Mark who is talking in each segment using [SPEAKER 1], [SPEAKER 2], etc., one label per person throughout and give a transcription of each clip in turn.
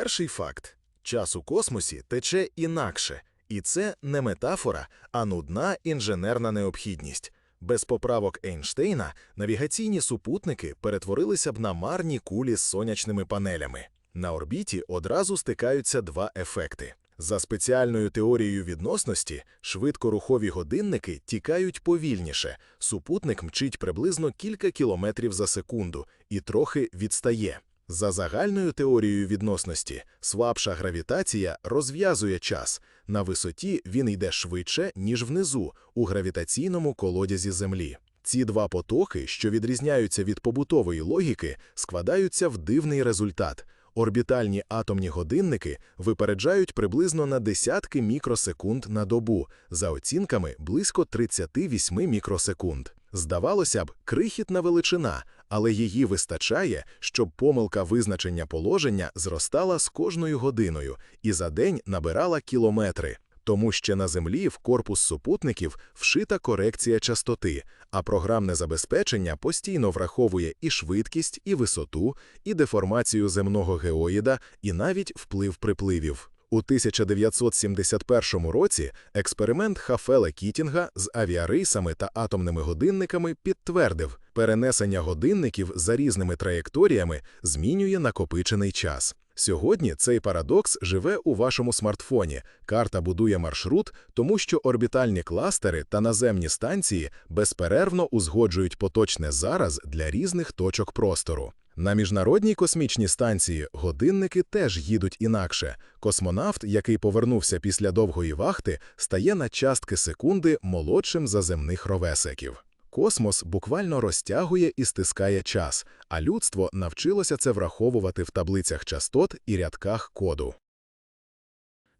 [SPEAKER 1] Перший факт: час у космосі тече інакше, і це не метафора, а нудна інженерна необхідність. Без поправок Ейнштейна навігаційні супутники перетворилися б на марні кулі з сонячними панелями. На орбіті одразу стикаються два ефекти. За спеціальною теорією відносності, швидкорухові годинники тікають повільніше, супутник мчить приблизно кілька кілометрів за секунду і трохи відстає. За загальною теорією відносності, слабша гравітація розв'язує час. На висоті він йде швидше, ніж внизу, у гравітаційному колодязі Землі. Ці два потоки, що відрізняються від побутової логіки, складаються в дивний результат. Орбітальні атомні годинники випереджають приблизно на десятки мікросекунд на добу, за оцінками близько 38 мікросекунд. Здавалося б, крихітна величина, але її вистачає, щоб помилка визначення положення зростала з кожною годиною і за день набирала кілометри. Тому що на Землі в корпус супутників вшита корекція частоти, а програмне забезпечення постійно враховує і швидкість, і висоту, і деформацію земного геоїда, і навіть вплив припливів. У 1971 році експеримент Хафела Кітінга з авіарейсами та атомними годинниками підтвердив, перенесення годинників за різними траєкторіями змінює накопичений час. Сьогодні цей парадокс живе у вашому смартфоні. Карта будує маршрут, тому що орбітальні кластери та наземні станції безперервно узгоджують поточне зараз для різних точок простору. На міжнародній космічній станції годинники теж їдуть інакше. Космонавт, який повернувся після довгої вахти, стає на частки секунди молодшим за земних ровесиків. Космос буквально розтягує і стискає час, а людство навчилося це враховувати в таблицях частот і рядках коду.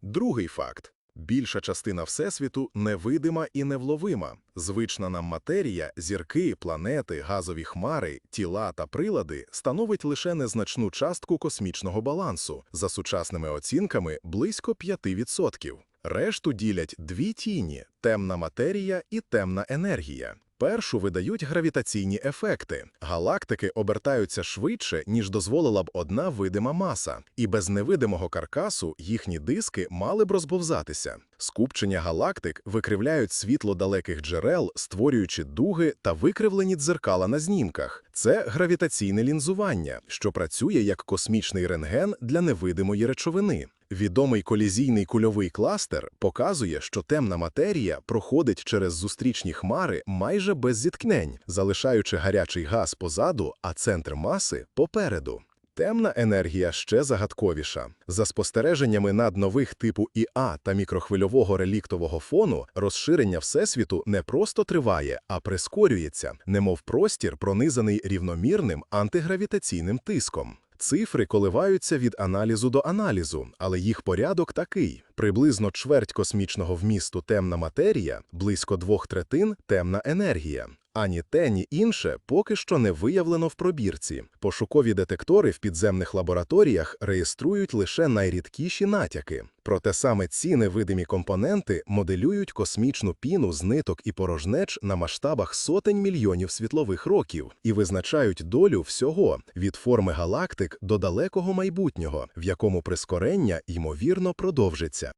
[SPEAKER 1] Другий факт. Більша частина Всесвіту невидима і невловима. Звична нам матерія, зірки, планети, газові хмари, тіла та прилади становить лише незначну частку космічного балансу, за сучасними оцінками близько 5%. Решту ділять дві тіні темна матерія і темна енергія. Першу видають гравітаційні ефекти. Галактики обертаються швидше, ніж дозволила б одна видима маса, і без невидимого каркасу їхні диски мали б розповзатися. Скупчення галактик викривляють світло далеких джерел, створюючи дуги та викривлені дзеркала на знімках. Це гравітаційне лінзування, що працює як космічний рентген для невидимої речовини. Відомий колізійний кульовий кластер показує, що темна матерія проходить через зустрічні хмари майже без зіткнень, залишаючи гарячий газ позаду, а центр маси попереду. Темна енергія ще загадковіша. За спостереженнями над нових типу ІА та мікрохвильового реліктового фону, розширення Всесвіту не просто триває, а прискорюється, немов простір, пронизаний рівномірним антигравітаційним тиском. Цифри коливаються від аналізу до аналізу, але їх порядок такий: приблизно чверть космічного вмісту темна матерія, близько двох третин темна енергія. Ані те, ні інше поки що не виявлено в пробірці. Пошукові детектори в підземних лабораторіях реєструють лише найрідкіші натяки. Проте саме ці невидимі компоненти моделюють космічну піну з ниток і порожнеч на масштабах сотень мільйонів світлових років і визначають долю всього від форми галактик до далекого майбутнього, в якому прискорення ймовірно продовжиться.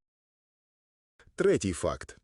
[SPEAKER 1] Третій факт.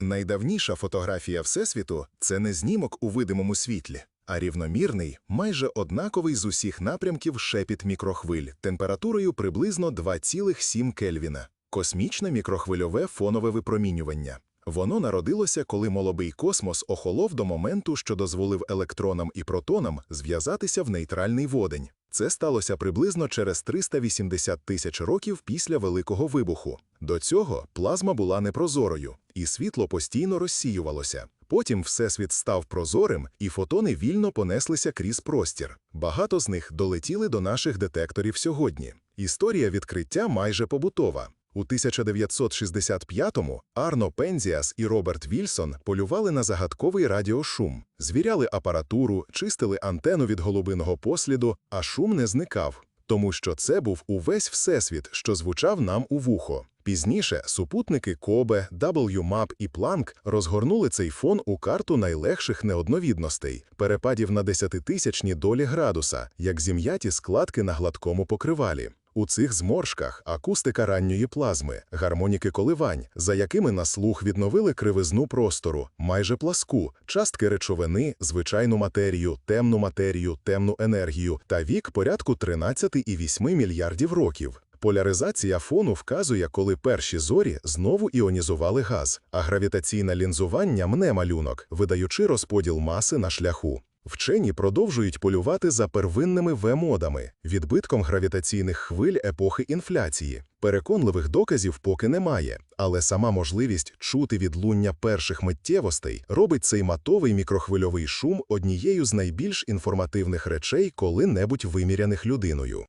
[SPEAKER 1] Найдавніша фотографія Всесвіту це не знімок у видимому світлі, а рівномірний, майже однаковий з усіх напрямків шепіт мікрохвиль температурою приблизно 2,7 Кельвіна, космічне мікрохвильове фонове випромінювання. Воно народилося, коли молодий космос охолов до моменту, що дозволив електронам і протонам зв'язатися в нейтральний водень. Це сталося приблизно через 380 тисяч років після Великого вибуху. До цього плазма була непрозорою, і світло постійно розсіювалося. Потім всесвіт став прозорим, і фотони вільно понеслися крізь простір. Багато з них долетіли до наших детекторів сьогодні. Історія відкриття майже побутова. У 1965-му Арно Пензіас і Роберт Вільсон полювали на загадковий радіошум, звіряли апаратуру, чистили антену від голубиного посліду, а шум не зникав, тому що це був увесь всесвіт, що звучав нам у вухо. Пізніше супутники Кобе, WMAP і Planck розгорнули цей фон у карту найлегших неодновідностей, перепадів на десятитисячні долі градуса, як зім'яті складки на гладкому покривалі.
[SPEAKER 2] У цих зморшках акустика ранньої плазми, гармоніки коливань, за якими на слух відновили кривизну простору, майже пласку, частки речовини, звичайну матерію, темну матерію, темну енергію та вік порядку 13,8 мільярдів років. Поляризація фону вказує, коли перші зорі знову іонізували газ, а гравітаційне лінзування мне малюнок, видаючи розподіл маси на шляху. Вчені продовжують полювати за первинними В-модами, відбитком гравітаційних хвиль епохи інфляції. Переконливих доказів поки немає, але сама можливість чути відлуння перших миттєвостей робить цей матовий мікрохвильовий шум однією з найбільш інформативних речей, коли-небудь виміряних людиною.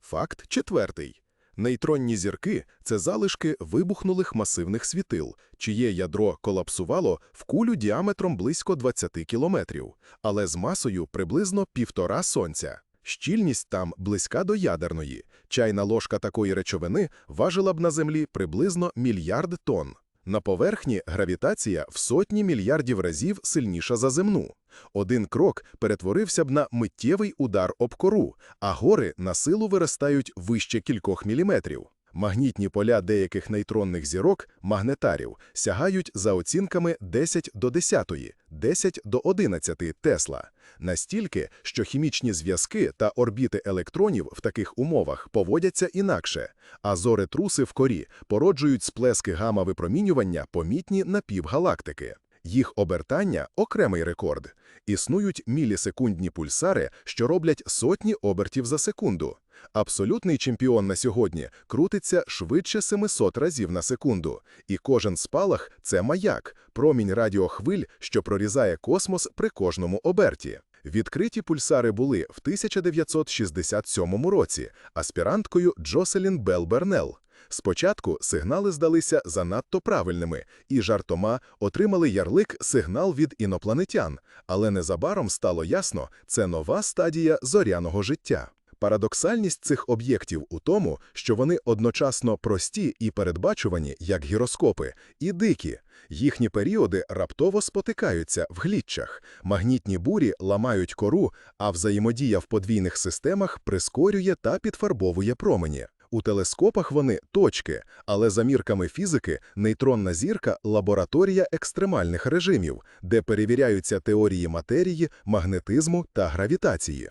[SPEAKER 3] Факт четвертий. Нейтронні зірки – це залишки вибухнулих масивних світил, чиє ядро колапсувало в кулю діаметром близько 20 кілометрів, але з масою приблизно півтора сонця. Щільність там близька до ядерної. Чайна ложка такої речовини важила б на Землі приблизно мільярд тонн. На поверхні гравітація в сотні мільярдів разів сильніша за земну. Один крок перетворився б на миттєвий удар об кору, а гори на силу виростають вище кількох міліметрів. Магнітні поля деяких нейтронних зірок, магнетарів, сягають за оцінками 10 до 10, 10 до 11 Тесла. Настільки, що хімічні зв'язки та орбіти електронів в таких умовах поводяться інакше, а зори-труси в корі породжують сплески гама-випромінювання, помітні на півгалактики. Їх обертання – окремий рекорд. Існують мілісекундні пульсари, що роблять сотні обертів за секунду. Абсолютний чемпіон на сьогодні крутиться швидше 700 разів на секунду, і кожен спалах – це маяк, промінь радіохвиль, що прорізає космос при кожному оберті. Відкриті пульсари були в 1967 році аспіранткою Джоселін Белл Бернелл. Спочатку сигнали здалися занадто правильними і жартома отримали ярлик «сигнал від інопланетян», але незабаром стало ясно, це нова стадія зоряного життя. Парадоксальність цих об'єктів у тому, що вони одночасно прості і передбачувані, як гіроскопи, і дикі. Їхні періоди раптово спотикаються в глітчах, магнітні бурі ламають кору, а взаємодія в подвійних системах прискорює та підфарбовує промені. У телескопах вони точки, але за мірками фізики нейтронна зірка – лабораторія екстремальних режимів, де перевіряються теорії матерії, магнетизму та гравітації.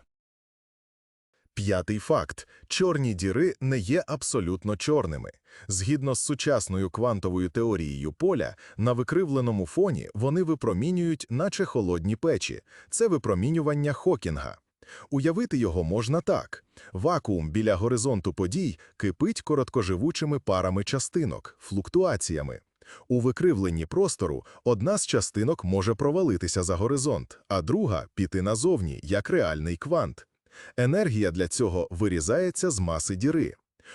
[SPEAKER 1] П'ятий факт – чорні діри не є абсолютно чорними. Згідно з сучасною квантовою теорією поля, на викривленому фоні вони випромінюють, наче холодні печі. Це випромінювання Хокінга. Уявити його можна так. Вакуум біля горизонту подій кипить короткоживучими парами частинок, флуктуаціями. У викривленні простору одна з частинок може провалитися за горизонт, а друга – піти назовні, як реальний квант. Енергія для цього вирізається з маси діри.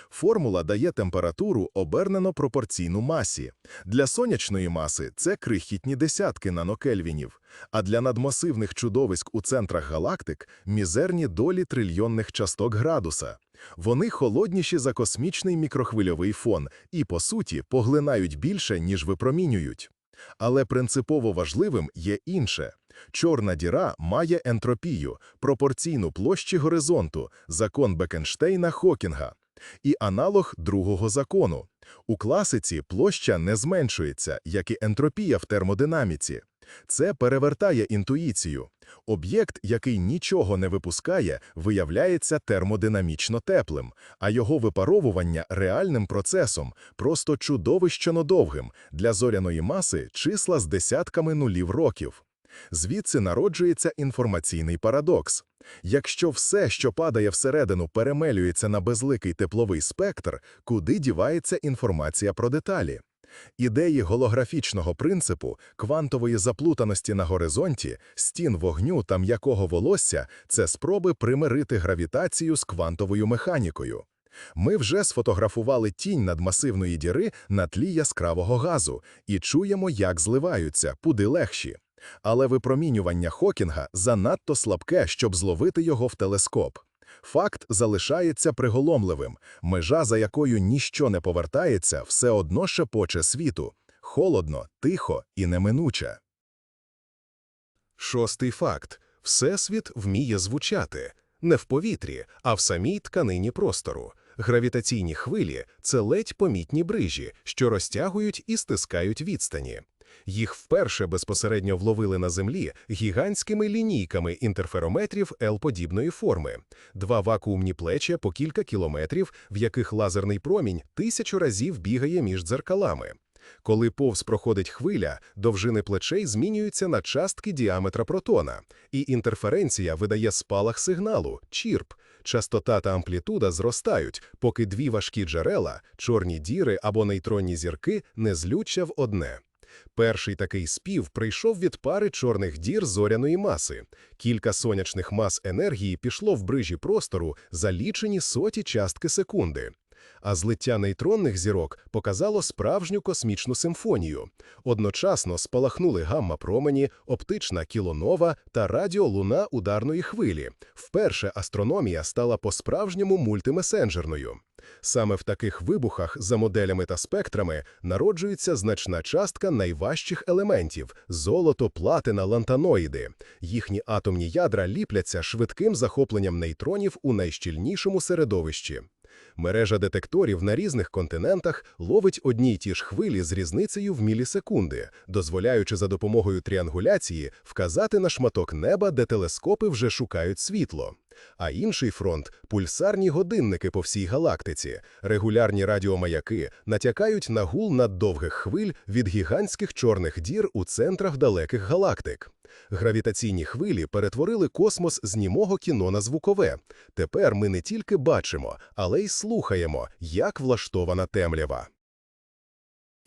[SPEAKER 1] Формула дає температуру обернено пропорційну масі. Для сонячної маси це крихітні десятки нанокельвінів, а для надмасивних чудовиськ у центрах галактик – мізерні долі трильйонних часток градуса. Вони холодніші за космічний мікрохвильовий фон і, по суті, поглинають більше, ніж випромінюють. Але принципово важливим є інше. Чорна діра має ентропію, пропорційну площі горизонту, закон Бекенштейна-Хокінга, і аналог другого закону. У класиці площа не зменшується, як і ентропія в термодинаміці. Це перевертає інтуїцію. Об'єкт, який нічого не випускає, виявляється термодинамічно теплим, а його випаровування реальним процесом, просто чудовищно довгим, для зоряної маси числа з десятками нулів років. Звідси народжується інформаційний парадокс. Якщо все, що падає всередину, перемелюється на безликий тепловий спектр, куди дівається інформація про деталі? Ідеї голографічного принципу, квантової заплутаності на горизонті, стін вогню та м'якого волосся – це спроби примирити гравітацію з квантовою механікою. Ми вже сфотографували тінь надмасивної діри на тлі яскравого газу і чуємо, як зливаються, пуди легші. Але випромінювання Хокінга занадто слабке, щоб зловити його в телескоп. Факт залишається приголомливим. Межа, за якою ніщо не повертається, все одно шепоче світу. Холодно, тихо і неминуче. Шостий факт. Всесвіт вміє звучати.
[SPEAKER 3] не в повітрі, а в самій тканині простору. Гравітаційні хвилі це ледь помітні брижі, що розтягують і стискають відстані. Їх вперше безпосередньо вловили на землі гігантськими лінійками інтерферометрів L-подібної форми, два вакуумні плечі по кілька кілометрів, в яких лазерний промінь тисячу разів бігає між дзеркалами. Коли повз проходить хвиля, довжини плечей змінюються на частки діаметра протона, і інтерференція видає спалах сигналу чірп. Частота та амплітуда зростають, поки дві важкі джерела, чорні діри або нейтронні зірки, не злються в одне. Перший такий спів прийшов від пари чорних дір зоряної маси. Кілька сонячних мас енергії пішло в брижі простору за лічені соті частки секунди. А злиття нейтронних зірок показало справжню космічну симфонію. Одночасно спалахнули гамма-промені, оптична кілонова та радіолуна ударної хвилі. Вперше астрономія стала по-справжньому мультимесенджерною. Саме в таких вибухах за моделями та спектрами народжується значна частка найважчих елементів – золото, платина, лантаноїди. Їхні атомні ядра ліпляться швидким захопленням нейтронів у найщільнішому середовищі. Мережа детекторів на різних континентах ловить одні й ті ж хвилі з різницею в мілісекунди, дозволяючи за допомогою тріангуляції вказати на шматок неба, де телескопи вже шукають світло. А інший фронт – пульсарні годинники по всій галактиці, регулярні радіомаяки натякають на гул наддовгих хвиль від гігантських чорних дір у центрах далеких галактик. Гравітаційні хвилі перетворили космос з німого кіно на звукове. Тепер ми не тільки бачимо, але й слухаємо, як влаштована темрява.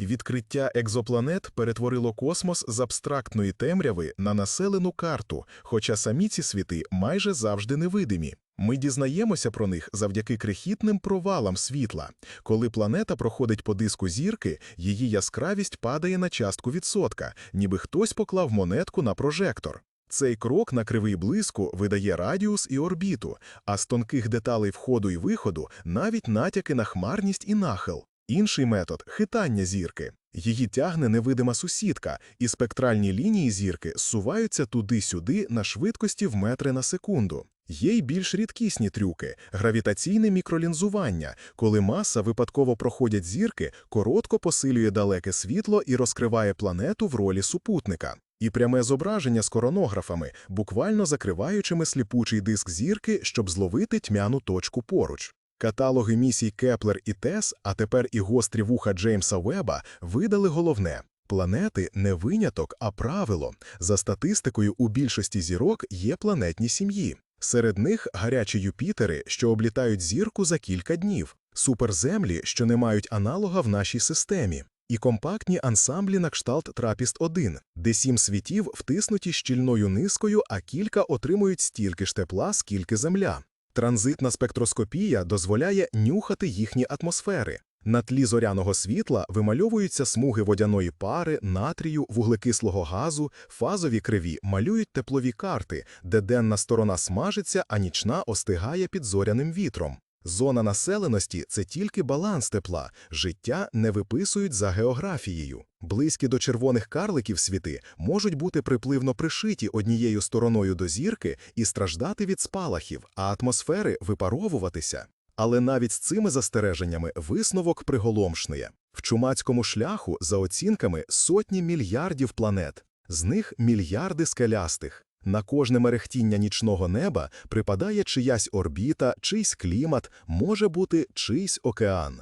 [SPEAKER 1] Відкриття екзопланет перетворило космос з абстрактної темряви на населену карту, хоча самі ці світи майже завжди невидимі. Ми дізнаємося про них завдяки крихітним провалам світла. Коли планета проходить по диску зірки, її яскравість падає на частку відсотка, ніби хтось поклав монетку на прожектор. Цей крок на кривий блиску видає радіус і орбіту, а з тонких деталей входу і виходу навіть натяки на хмарність і нахил. Інший метод хитання зірки. Її тягне невидима сусідка, і спектральні лінії зірки зсуваються туди-сюди на швидкості в метри на секунду. Є й більш рідкісні трюки – гравітаційне мікролінзування, коли маса випадково проходять зірки, коротко посилює далеке світло і розкриває планету в ролі супутника. І пряме зображення з коронографами, буквально закриваючими сліпучий диск зірки, щоб зловити тьмяну точку поруч. Каталоги місій Кеплер і Тес, а тепер і гострі вуха Джеймса Веба видали головне. Планети не виняток, а правило. За статистикою, у більшості зірок є планетні сім'ї. Серед них гарячі Юпітери, що облітають зірку за кілька днів, суперземлі, що не мають аналога в нашій системі, і компактні ансамблі на кшталт Трапіст-1, де сім світів втиснуті щільною низкою, а кілька отримують стільки ж тепла, скільки Земля. Транзитна спектроскопія дозволяє нюхати їхні атмосфери. На тлі зоряного світла вимальовуються смуги водяної пари, натрію, вуглекислого газу, фазові криві малюють теплові карти, де денна сторона смажиться, а нічна остигає під зоряним вітром. Зона населеності це тільки баланс тепла, життя не виписують за географією. Близькі до червоних карликів світи можуть бути припливно пришиті однією стороною до зірки і страждати від спалахів, а атмосфери випаровуватися. Але навіть з цими застереженнями висновок приголомшує. В чумацькому шляху, за оцінками, сотні мільярдів планет, з них мільярди скелястих. На кожне мерехтіння нічного неба припадає чиясь орбіта, чийсь клімат, може бути чийсь океан.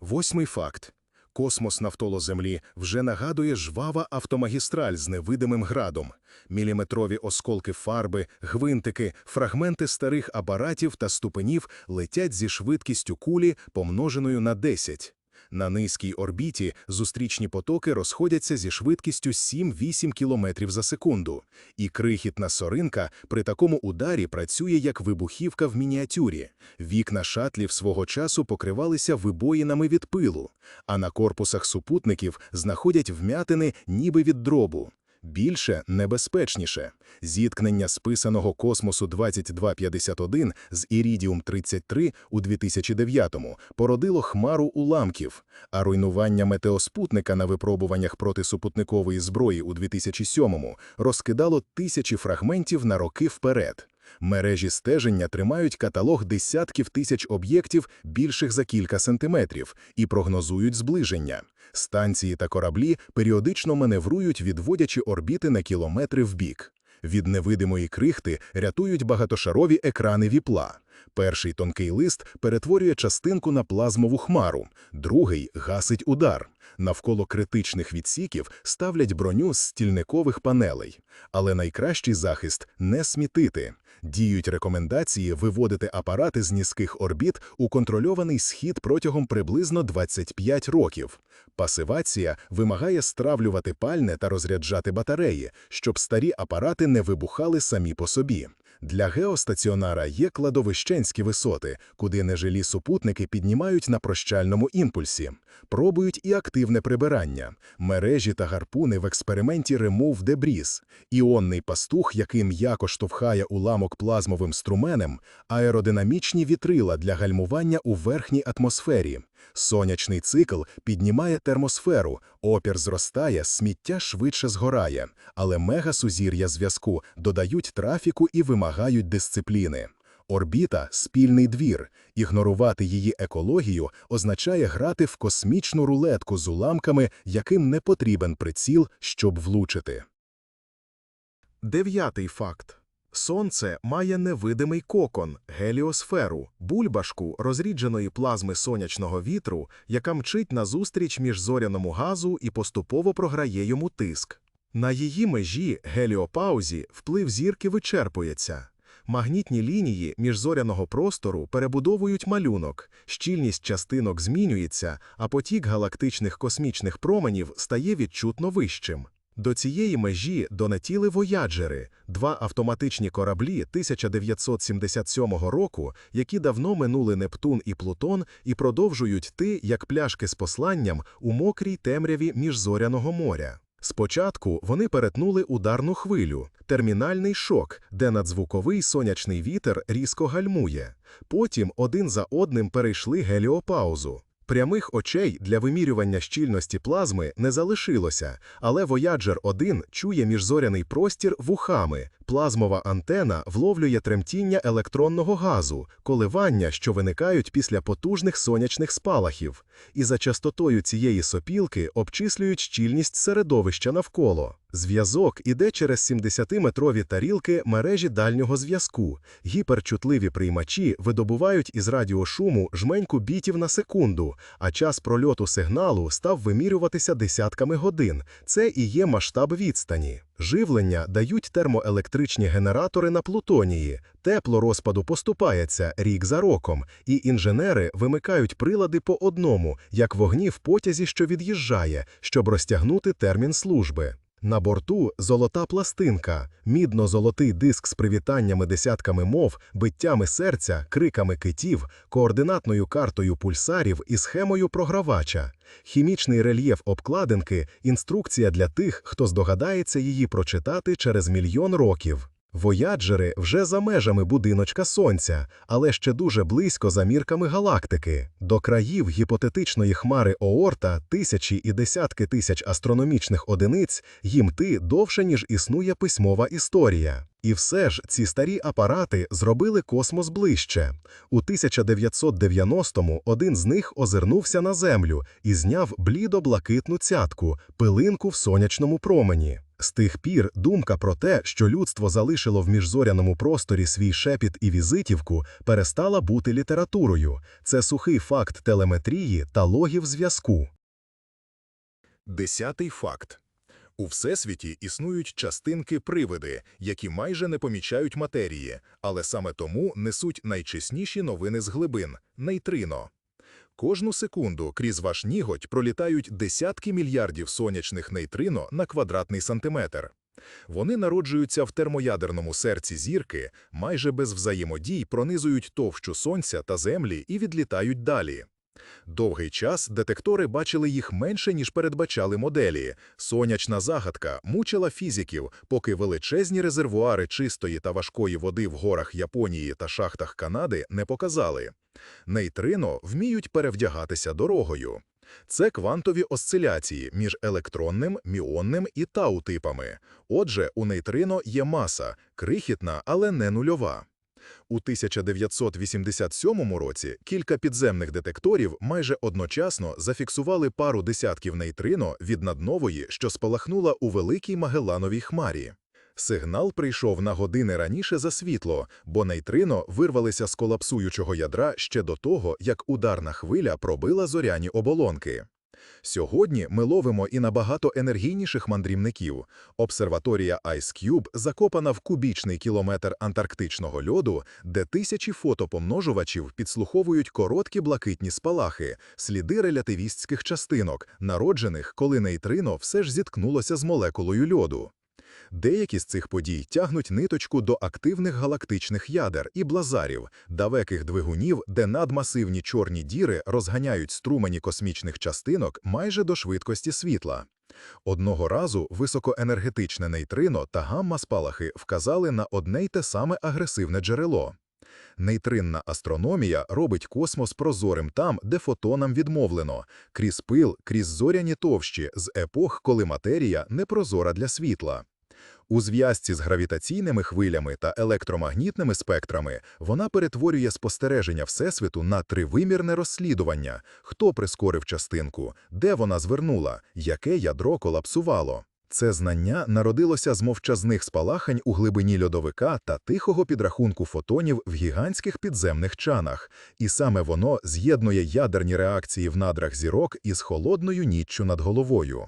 [SPEAKER 1] Восьмий факт. Космос навколо Землі вже нагадує жвава автомагістраль з невидимим градом. Міліметрові осколки фарби, гвинтики, фрагменти старих апаратів та ступенів летять зі швидкістю кулі, помноженою на 10. На низькій орбіті зустрічні потоки розходяться зі швидкістю 7-8 км за секунду, і крихітна соринка при такому ударі працює як вибухівка в мініатюрі. Вікна шатлів свого часу покривалися вибоїнами від пилу, а на корпусах супутників знаходять вмятини ніби від дробу. Більше небезпечніше. Зіткнення списаного космосу 2251 з Ірідіум-33 у 2009-му породило хмару уламків, а руйнування метеоспутника на випробуваннях протисупутникової зброї у 2007-му розкидало тисячі фрагментів на роки вперед.
[SPEAKER 2] Мережі стеження тримають каталог десятків тисяч об'єктів більших за кілька сантиметрів і прогнозують зближення. Станції та кораблі періодично маневрують, відводячи орбіти на кілометри вбік. Від невидимої крихти рятують багатошарові екрани віпла. Перший тонкий лист перетворює частинку на плазмову хмару, другий гасить удар. Навколо критичних відсіків ставлять броню з стільникових панелей. Але найкращий захист – не смітити. Діють рекомендації виводити апарати з низьких орбіт у контрольований схід протягом приблизно 25 років. Пасивація вимагає стравлювати пальне та розряджати батареї, щоб старі апарати не вибухали самі по собі. Для геостаціонара є кладовищенські висоти, куди нежилі супутники піднімають на прощальному імпульсі. Пробують і активне прибирання, мережі та гарпуни в експерименті Remove Debris, іонний пастух, який м'яко штовхає уламок плазмовим струменем, аеродинамічні вітрила для гальмування у верхній атмосфері. Сонячний цикл піднімає термосферу, опір зростає, сміття швидше згорає, але мегасузір'я зв'язку додають трафіку і вимагають дисципліни. Орбіта – спільний двір. Ігнорувати її екологію означає грати в космічну рулетку з уламками, яким не потрібен приціл, щоб влучити.
[SPEAKER 3] Дев'ятий факт. Сонце має невидимий кокон – геліосферу, бульбашку розрідженої плазми сонячного вітру, яка мчить назустріч міжзоряному газу і поступово програє йому тиск. На її межі геліопаузі вплив зірки вичерпується. Магнітні лінії міжзоряного простору перебудовують малюнок, щільність частинок змінюється, а потік галактичних космічних променів стає відчутно вищим. До цієї межі донетіли «Вояджери» – два автоматичні кораблі 1977 року, які давно минули Нептун і Плутон і продовжують йти, як пляшки з посланням, у мокрій темряві міжзоряного моря. Спочатку вони перетнули ударну хвилю, термінальний шок, де надзвуковий сонячний вітер різко гальмує. Потім один за одним перейшли геліопаузу. Прямих очей для вимірювання щільності плазми не залишилося, але Voyager-1 чує міжзоряний простір вухами. Плазмова антена вловлює тремтіння електронного газу, коливання, що виникають після потужних сонячних спалахів, і за частотою цієї сопілки обчислюють щільність середовища навколо. Зв'язок іде через 70-метрові тарілки мережі дальнього зв'язку. Гіперчутливі приймачі видобувають із радіошуму жменьку бітів на секунду, а час прольоту сигналу став вимірюватися десятками годин. Це і є масштаб відстані. Живлення дають термоелектричні генератори на Плутонії. Тепло розпаду поступається рік за роком, і інженери вимикають прилади по одному, як вогні в потязі, що від'їжджає, щоб розтягнути термін служби. На борту золота пластинка, мідно-золотий диск з привітаннями десятками мов, биттями серця, криками китів, координатною картою пульсарів і схемою програвача. Хімічний рельєф обкладинки – інструкція для тих, хто здогадається її прочитати через мільйон років. Вояджери вже за межами будиночка Сонця, але ще дуже близько за мірками галактики. До країв гіпотетичної хмари Оорта тисячі і десятки тисяч астрономічних одиниць їм ти довше, ніж існує письмова історія. І все ж ці старі апарати зробили космос ближче. У 1990-му один з них озирнувся на Землю і зняв блідо-блакитну цятку, пилинку в сонячному промені. З тих пір думка про те, що людство залишило в міжзоряному просторі свій шепіт і візитівку, перестала бути літературою. Це сухий факт телеметрії та логів зв'язку.
[SPEAKER 1] Десятий факт. У Всесвіті існують частинки-привиди, які майже не помічають матерії, але саме тому несуть найчесніші новини з глибин – нейтрино. Кожну секунду крізь ваш ніготь пролітають десятки мільярдів сонячних нейтрино на квадратний сантиметр. Вони народжуються в термоядерному серці зірки, майже без взаємодій пронизують товщу Сонця та Землі і відлітають далі. Довгий час детектори бачили їх менше, ніж передбачали моделі. Сонячна загадка мучила фізиків, поки величезні резервуари чистої та важкої води в горах Японії та шахтах Канади не показали. Нейтрино вміють перевдягатися дорогою.
[SPEAKER 2] Це квантові осциляції між електронним, міонним і тау-типами. Отже, у нейтрино є маса, крихітна, але не нульова. У 1987 році кілька підземних детекторів майже одночасно зафіксували пару десятків нейтрино від наднової, що спалахнула у Великій Магеллановій хмарі. Сигнал прийшов на години раніше за світло, бо нейтрино вирвалися з колапсуючого ядра ще до того, як ударна хвиля пробила зоряні оболонки. Сьогодні ми ловимо і набагато енергійніших мандрівників. Обсерваторія IceCube закопана в кубічний кілометр антарктичного льоду, де тисячі фотопомножувачів підслуховують короткі блакитні спалахи, сліди релятивістських частинок, народжених, коли нейтрино все ж зіткнулося з молекулою льоду. Деякі з цих подій тягнуть ниточку до активних галактичних ядер і блазарів, далеких двигунів, де надмасивні чорні діри розганяють струмені космічних частинок майже до швидкості світла. Одного разу високоенергетичне нейтрино та гамма-спалахи вказали на одне й те саме агресивне джерело. Нейтринна астрономія робить космос прозорим там, де фотонам відмовлено, крізь пил, крізь зоряні товщі, з епох, коли матерія непрозора для світла. У зв'язці з гравітаційними хвилями та електромагнітними спектрами вона перетворює спостереження Всесвіту на тривимірне розслідування, хто прискорив частинку, де вона звернула, яке ядро колапсувало. Це знання народилося з мовчазних спалахань у глибині льодовика та тихого підрахунку фотонів в гігантських підземних чанах, і саме воно з'єднує ядерні реакції в надрах зірок із холодною ніччю над головою.